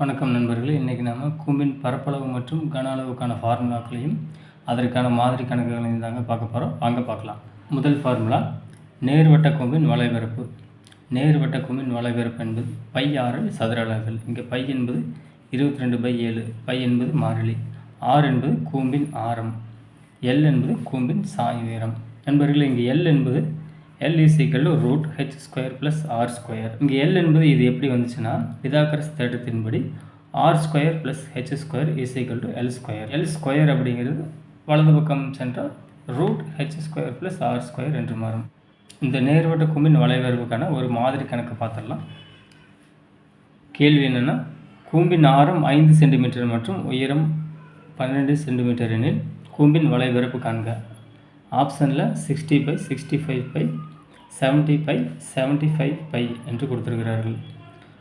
வணக்கம் நண்பர்களே. இன்றைக்கி நாம் கூம்பின் பரப்பளவு மற்றும் கன அளவுக்கான ஃபார்முலாக்களையும் அதற்கான மாதிரி கணக்குகளையும் தாங்க பார்க்க போகிறோம் வாங்க பார்க்கலாம். முதல் ஃபார்முலா நேர்வட்ட கூம்பின் வலைபரப்பு நேர்வட்ட கூம்பின் வலைபரப்பு என்பது பை ஆறில் சதுர அளவுகள் இங்கே பை என்பது இருபத்தி ரெண்டு பை ஏழு பை என்பது மாறிலி. ஆர் என்பது கூம்பின் ஆரம். எல் என்பது கூம்பின் சாய் உயரம். நண்பர்களே இங்கே எல் என்பது L is equal to root H square plus R square இங்கே எல் என்பது இது எப்படி வந்துச்சுன்னா Pythagoras தேட்டத்தின்படி R square plus H square is equal to L square L square அப்படிங்கிறது வலது பக்கம் சென்றால் root H square plus R square என்று மாறும். இந்த நேர்வட்ட கும்பின் வளைவரவுக்கான ஒரு மாதிரி கணக்கு பார்த்துடலாம். கேள்வி என்னென்னா கூம்பின் ஆரம் ஐந்து சென்டிமீட்டர் மற்றும் உயரம் பன்னெண்டு சென்டிமீட்டர் எனில் கூம்பின் வளைவரப்பு காண்க. ஆப்ஷனில் sixty pi sixty five pi seventy pi seventy five pi என்று கொடுத்துருக்கிறார்கள்.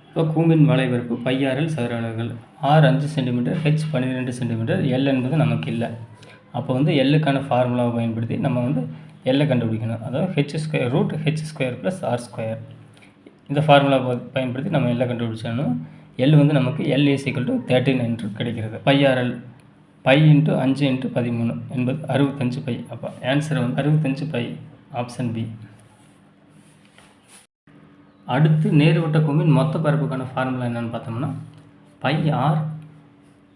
இப்போ கூம்பின் வளைவரப்பு பையாறில் சதுர அளவுகள் ஆர் அஞ்சு சென்டிமீட்டர் ஹெச் பன்னிரெண்டு சென்டிமீட்டர் எல் என்பது நமக்கு இல்லை. அப்போ வந்து எல்லுக்கான ஃபார்முலாவை பயன்படுத்தி நம்ம வந்து எல்லை கண்டுபிடிக்கணும். அதாவது H square root H square plus R square இந்த ஃபார்முலா பயன்படுத்தி நம்ம எல்லை கண்டுபிடிச்சோம்னா எல் வந்து நமக்கு எல் ஈஸிக்கல் டு தேர்ட்டின் என்று கிடைக்கிறது. Pi R L pi into அஞ்சு இன்ட்டு பதிமூணு என்பது அறுபத்தஞ்சு பை அப்போ ஆன்சர் வந்து அறுபத்தஞ்சு பை ஆப்ஷன் பி அடுத்து நேர்வட்ட கூம்பின் மொத்த பரப்புக்கான ஃபார்முலா என்னென்னு பார்த்தோம்னா pi R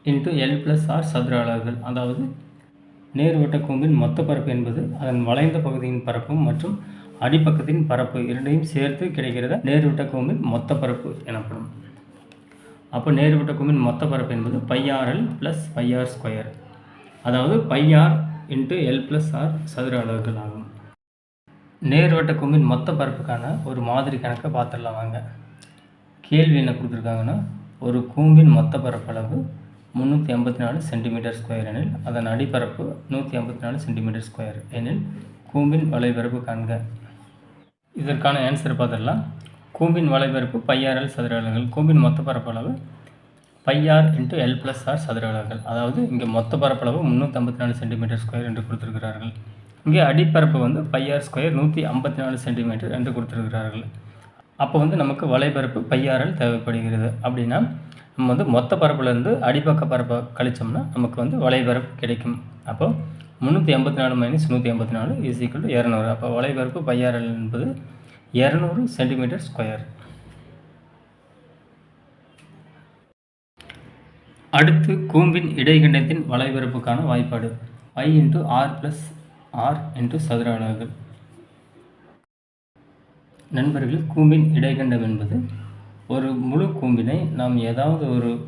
into L plus R சதுர அளவுகள் அதாவது நேர்வட்ட கூம்பின் மொத்த பரப்பு என்பது அதன் வளைந்த பகுதியின் பரப்பும் மற்றும் அடிப்பக்கத்தின் பரப்பு இரண்டையும் சேர்த்து கிடைக்கிறத நேர்வட்ட கூம்பின் மொத்த பரப்பு எனப்படும். அப்போ நேர்வட்ட கூம்பின் மொத்த பரப்பு என்பது pi R L plus pi R square அதாவது pi R into L plus R சதுர அளவுகள் ஆகும். நேர்வட்ட கூம்பின் மொத்த பரப்புக்கான ஒரு மாதிரி கணக்கை பார்த்துடலாம் வாங்க. கேள்வி என்ன கொடுத்துருக்காங்கன்னா ஒரு கூம்பின் மொத்த பரப்பளவு முந்நூற்றி ஐம்பத்தி நாலு சென்டிமீட்டர் ஸ்கொயர் எனில் அதன் அடிப்பரப்பு நூற்றி ஐம்பத்தி நாலு சென்டிமீட்டர் ஸ்கொயர் எனில் கூம்பின் வலைபரப்பு காண்க. இதற்கான ஆன்சர் பார்த்துடலாம். கூம்பின் வலைபரப்பு பையாரல் சதுர அலகுகள். கூம்பின் மொத்த பரப்பளவு pi R into L plus R சதுர அலகுகள். அதாவது இங்கே மொத்த பரப்பளவு முந்நூற்றம்பத்தி நாலு சென்டிமீட்டர் ஸ்கொயர் என்று கொடுத்துருக்கிறார்கள். இங்கே அடிப்பரப்பு வந்து பையார் ஸ்கொயர் நூற்றி ஐம்பத்தி நாலு சென்டிமீட்டர் என்று கொடுத்துருக்கிறார்கள். அப்போ வந்து நமக்கு வலைபரப்பு பையாரல் தேவைப்படுகிறது. அப்படின்னா நம்ம வந்து மொத்த பரப்புலேருந்து அடிப்பக்க பரப்பை கழிச்சோம்னா நமக்கு வந்து வலைபரப்பு கிடைக்கும். அப்போ முந்நூற்றி ஐம்பத்தி நாலு மைனஸ் நூற்றி ஐம்பத்தி நாலு இஸ் ஈக்குவல் டு இரநூறு. அப்போ வலைபரப்பு பையாரல் என்பது இரநூறு சென்டிமீட்டர் ஸ்கொயர் அடுத்து கூம்பின் இடைக்கண்டத்தின் வலைபரப்புக்கான வாய்ப்பாடு. I into R plus R என்று சதுர அலகுகள் நண்பர்கள் கூம்பின் இடைகண்டம் என்பது ஒரு முழு கூம்பினை நாம் ஏதாவது ஒரு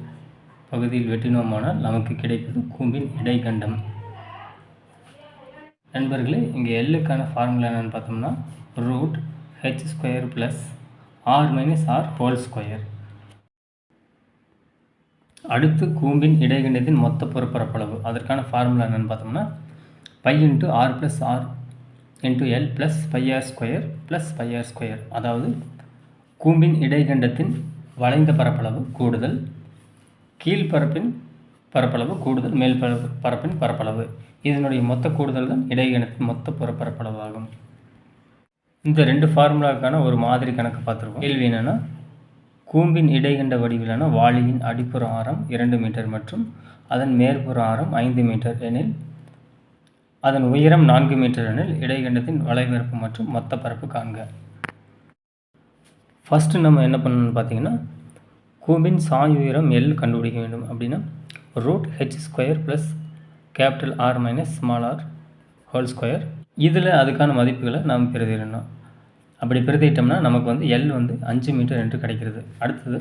பகுதியில் வெட்டினோமானால் நமக்கு கிடைப்பது கூம்பின் இடைக்கண்டம் நண்பர்களே இங்கே எல்லுக்கான ஃபார்முலா என்னென்னு பார்த்தோம்னா root H square plus R minus R whole square அடுத்து கூம்பின் இடைக்கண்டத்தின் மொத்த புறப்பரப்பளவு. அதற்கான ஃபார்முலா என்னென்னு பார்த்தோம்னா pi into R plus R into L plus pi R square plus pi R square அதாவது கூம்பின் இடைகண்டத்தின் வளைந்த பரப்பளவு கூடுதல் கீழ்ப்பரப்பின் பரப்பளவு கூடுதல் மேல் பரப்பு பரப்பின் பரப்பளவு. இதனுடைய மொத்த கூடுதல் தான் இடைகணத்தின் மொத்த புறப்பரப்பளவு ஆகும். இந்த ரெண்டு ஃபார்முலாவுக்கான ஒரு மாதிரி கணக்கு பார்த்துருக்கோம். கேள்வி என்னென்னா கூம்பின் இடைகண்ட வடிவிலான வாளியின் அடிப்புற ஆரம் இரண்டு மீட்டர் மற்றும் அதன் மேற்புற ஆரம் ஐந்து மீட்டர் எனில் அதன் உயரம் நான்கு மீட்டர் எனில் இடைக்கண்டத்தின் வலைபரப்பு மற்றும் மொத்த பரப்பு காண்க. ஃபஸ்ட்டு நம்ம என்ன பண்ணணும்னு பார்த்தீங்கன்னா கூம்பின் சாய் உயரம் எல் கண்டுபிடிக்க வேண்டும் அப்படின்னா root H square plus capital R minus small R whole square இதில் அதுக்கான மதிப்புகளை நாம் பிரதிடணும் அப்படி பிரதிட்டோம்னா நமக்கு வந்து எல் வந்து அஞ்சு மீட்டர் என்று கிடைக்கிறது. அடுத்தது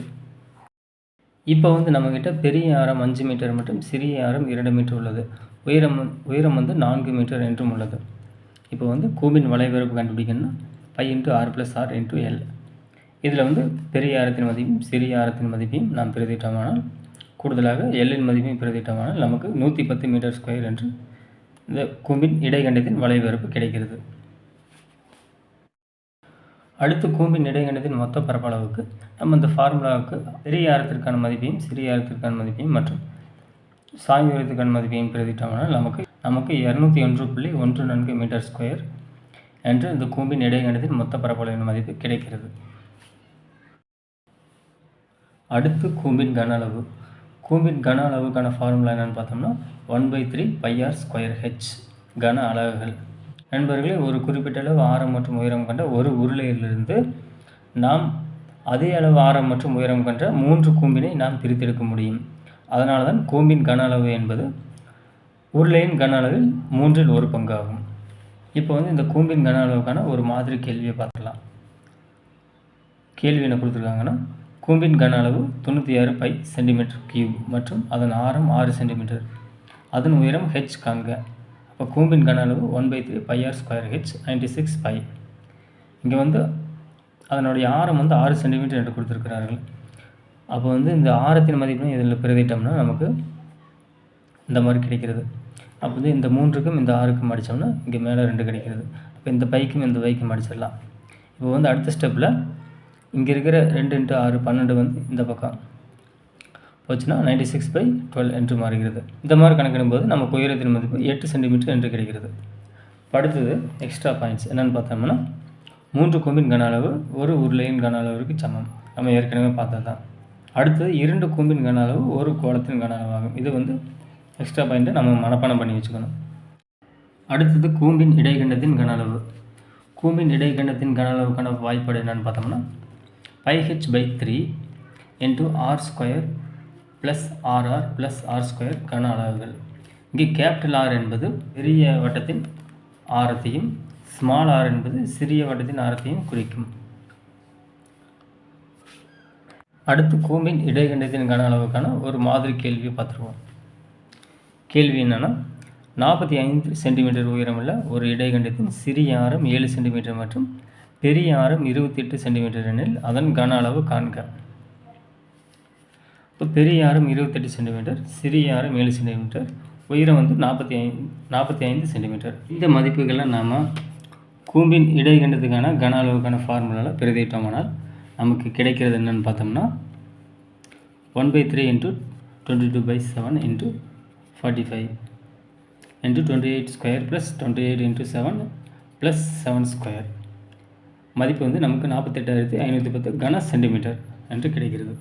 இப்போ வந்து நம்மக்கிட்ட பெரிய ஆரம் அஞ்சு மீட்டர் மற்றும் சிறிய ஆரம் இரண்டு மீட்டர் உள்ளது. உயரம் உயரம் வந்து நான்கு மீட்டர் என்றும் உள்ளது. இப்போ வந்து கூம்பின் வளைவரப்பு கண்டுபிடிக்கணும்னா pi into R plus R into L. இதில் வந்து பெரிய ஆரத்தின் மதிப்பையும் சிறிய ஆரத்தின் மதிப்பையும் நாம் பிரதிட்டோமானால் கூடுதலாக எல்லின் மதிப்பையும் பிரதிட்டோமானால் நமக்கு நூற்றி பத்து மீட்டர் ஸ்கொயர் என்று இந்த கூம்பின் இடைக்கண்டத்தின் வளைவரப்பு கிடைக்கிறது. அடுத்து கூம்பின் இடைகணத்தின் மொத்த பரப்பளவுக்கு நம்ம இந்த ஃபார்முலாவுக்கு பெரிய ஆரத்திற்கான மதிப்பையும் சிறிய ஆரத்திற்கான மதிப்பையும் மற்றும் சாய் உயரத்துக்கான மதிப்பையும் பிரதிட்டோம்னால் நமக்கு நமக்கு இரநூத்தி ஒன்று புள்ளி ஒன்று நான்கு மீட்டர் ஸ்கொயர் என்று இந்த கூம்பின் இடைகணத்தின் மொத்த பரப்பளவின் மதிப்பு கிடைக்கிறது. அடுத்து கூம்பின் கன அளவு. கூம்பின் கன அளவுக்கான ஃபார்முலா என்னென்னு பார்த்தோம்னா one by three pi R square H கன அலகுகள். நண்பர்களே ஒரு குறிப்பிட்ட அளவு ஆரம் மற்றும் உயரம் கொண்ட ஒரு உருளையிலிருந்து நாம் அதே அளவு ஆரம் மற்றும் உயரம் கொண்ட மூன்று கூம்பினை நாம் பிரித்தெடுக்க முடியும். அதனால தான் கூம்பின் கன அளவு என்பது உருளையின் கன அளவில் மூன்றில் ஒரு பங்காகும். இப்போ வந்து இந்த கூம்பின் கன அளவுக்கான ஒரு மாதிரி கேள்வியை பார்க்கலாம். கேள்வி என்ன கொடுத்துருக்காங்கன்னா கூம்பின் கன அளவு தொண்ணூற்றி ஆறு பை சென்டிமீட்டர் கியூப் மற்றும் அதன் ஆரம் ஆறு சென்டிமீட்டர். அதன் உயரம் ஹெச் காண்க. அப்போ கூம்பின் கன அளவு one by three pi R square H ninety six pi இங்கே வந்து அதனுடைய ஆரம் வந்து ஆறு சென்டிமீட்டர் என்று கொடுத்துருக்கிறார்கள். அப்போ வந்து இந்த ஆரத்தின் மதிப்பையும் இதில் பிரதிட்டோம்னா நமக்கு இந்த மாதிரி கிடைக்கிறது. அப்போ வந்து இந்த மூன்றுக்கும் இந்த ஆறுக்கும் அடித்தோம்னா இங்கே மேலே ரெண்டு கிடைக்கிறது. அப்போ இந்த பைக்கும் இந்த பைக்கும் அடிச்சிடலாம். இப்போ வந்து அடுத்த ஸ்டெப்பில் இங்கே இருக்கிற ரெண்டு இன்ட்டு ஆறு பன்னெண்டு வந்து இந்த பக்கம். போச்சுன்னா நைன்டி சிக்ஸ் பை டுவெல் என்று மாறுகிறது. இந்த மாதிரி கணக்கிடும்போது நமக்கு உயரத்தின் மதிப்பு எட்டு சென்டிமீட்டர் என்று கிடைக்கிறது. அடுத்தது எக்ஸ்ட்ரா பாயிண்ட்ஸ் என்னென்னு பார்த்தோம்னா மூன்று கொம்பின் கன அளவு ஒரு உருளையின் கன அளவிற்கு சமம். நம்ம ஏற்கனவே பார்த்தது தான் அடுத்தது இரண்டு கொம்பின் கன அளவு ஒரு கோலத்தின் கன அளவாகும். இது வந்து எக்ஸ்ட்ரா பாயிண்ட்டை நம்ம மனப்பாடம் பண்ணி வச்சுக்கணும். அடுத்தது கூம்பின் இடைக்கண்டத்தின் கன அளவு. கூம்பின் இடைக்கண்டத்தின் கன அளவுக்கான வாய்ப்பாடு என்னென்னு பார்த்தோம்னா pi H by three into R square plus R R plus R square கன அளவுகள் இங்கே கேபிட்டல் ஆர் என்பது பெரிய வட்டத்தின் ஆரத்தையும் ஸ்மால் ஆர் என்பது சிறிய வட்டத்தின் ஆரத்தையும் குறிக்கும். அடுத்து கூம்பின் இடைக்கண்டத்தின் கன அளவுக்கான ஒரு மாதிரி கேள்வியை பார்த்துருவோம். கேள்வி என்னென்னா நாற்பத்தி ஐந்து சென்டிமீட்டர் உயரமுள்ள ஒரு இடைக்கண்டத்தின் சிறிய ஆரம் ஏழு சென்டிமீட்டர் மற்றும் பெரிய ஆரம் இருபத்தி எட்டு சென்டிமீட்டர் எனில் அதன் கன அளவு காண்க. ஸோ பெரிய ஆரம் இருபத்தெட்டு சென்டிமீட்டர் சிறிய ஆரம் ஏழு சென்டிமீட்டர் உயரம் வந்து நாற்பத்தி ஐந்து நாற்பத்தி ஐந்து சென்டிமீட்டர். இந்த மதிப்புகளை நாம் கூம்பின் இடைகண்டத்துக்கான கன அளவுக்கான ஃபார்முலாவில் பிரதிட்டோமானால் நமக்கு கிடைக்கிறது என்னென்னு பார்த்தோம்னா one by three into twenty two by seven into forty five into twenty eight square plus twenty eight into seven plus seven square மதிப்பு வந்து நமக்கு நாற்பத்தெட்டாயிரத்தி ஐநூற்றி பத்து கன சென்டிமீட்டர் என்று கிடைக்கிறது.